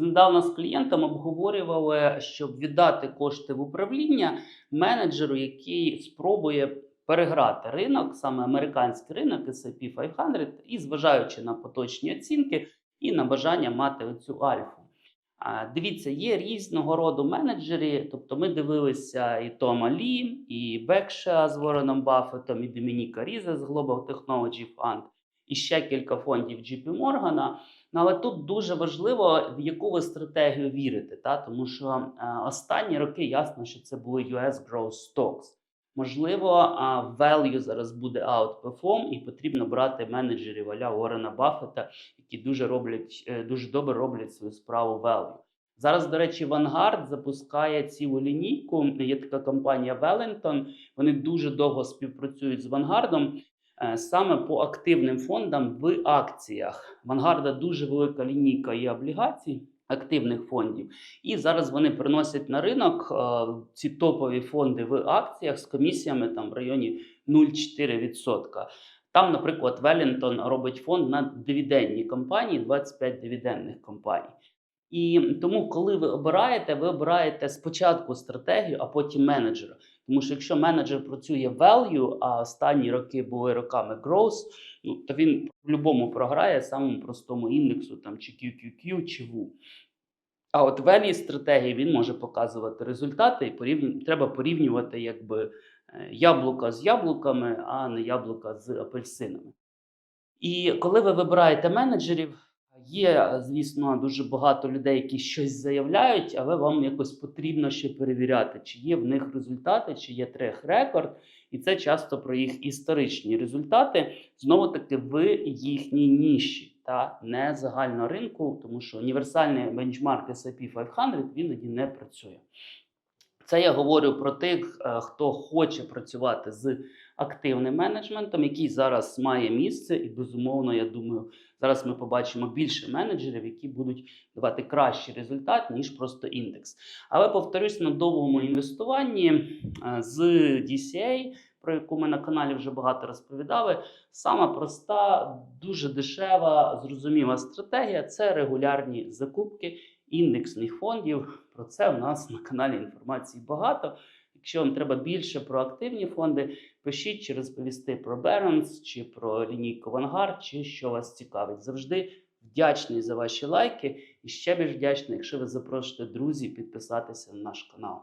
недавно з клієнтом обговорювали, щоб віддати кошти в управління менеджеру, який спробує переграти ринок, саме американський ринок S&P 500, і зважаючи на поточні оцінки і на бажання мати оцю альфу. Дивіться, є різного роду менеджери. Тобто, ми дивилися і Тома Лі, і Бекша з Вореном Баффетом, і Домініка Різа з Global Technology Fund, і ще кілька фондів JP Morgan. Ну, але тут дуже важливо, в яку ви стратегію вірите, та? тому що е, останні роки ясно, що це були US Growth Stocks. Можливо, а, value зараз буде outperform, і потрібно брати менеджерів аля Уоррена Баффета, які дуже роблять е, дуже добре роблять свою справу value. Зараз, до речі, Vanguard запускає цілу лінійку. Є така компанія Wellington. Вони дуже довго співпрацюють з Vanguard, е, саме по активним фондам в акціях. Vanguard дуже велика лінійка є облігацій. Активних фондів, і зараз вони приносять на ринок е, ці топові фонди в акціях з комісіями там в районі 0,4%. Там, наприклад, Wellington робить фонд на дивідендні компанії, 25 дивідендних компаній. І тому, коли ви обираєте, ви обираєте спочатку стратегію, а потім менеджера. Тому що якщо менеджер працює value, а останні роки були роками growth, ну то він в будь-якому програє самому простому індексу, там чи QQQ, чи WU. А от value стратегії він може показувати результати, і порівню... треба порівнювати якби е, яблука з яблуками, а не яблука з апельсинами. І коли ви вибираєте менеджерів, є, звісно, дуже багато людей, які щось заявляють, але вам якось потрібно ще перевіряти, чи є в них результати, чи є трек-рекорд. І це часто про їх історичні результати, знову таки в їхній ніші, та не загального ринку, тому що універсальний бенчмарк S&P 500 він іноді не працює. Це я говорю про тих, е, хто хоче працювати з активним менеджментом, який зараз має місце, і безумовно, я думаю, зараз ми побачимо більше менеджерів, які будуть давати кращий результат, ніж просто індекс. Але повторюсь, на довгому інвестуванні е, з DCA, про яку ми на каналі вже багато розповідали, сама проста, дуже дешева, зрозуміла стратегія це регулярні закупки індексних фондів. Про це в нас на каналі інформації багато. Якщо вам треба більше про активні фонди, пишіть чи розповісти про Беренс, чи про лінійку Vanguard, чи що вас цікавить. Завжди вдячний за ваші лайки і ще більш вдячний, якщо ви запрошуєте друзів підписатися на наш канал.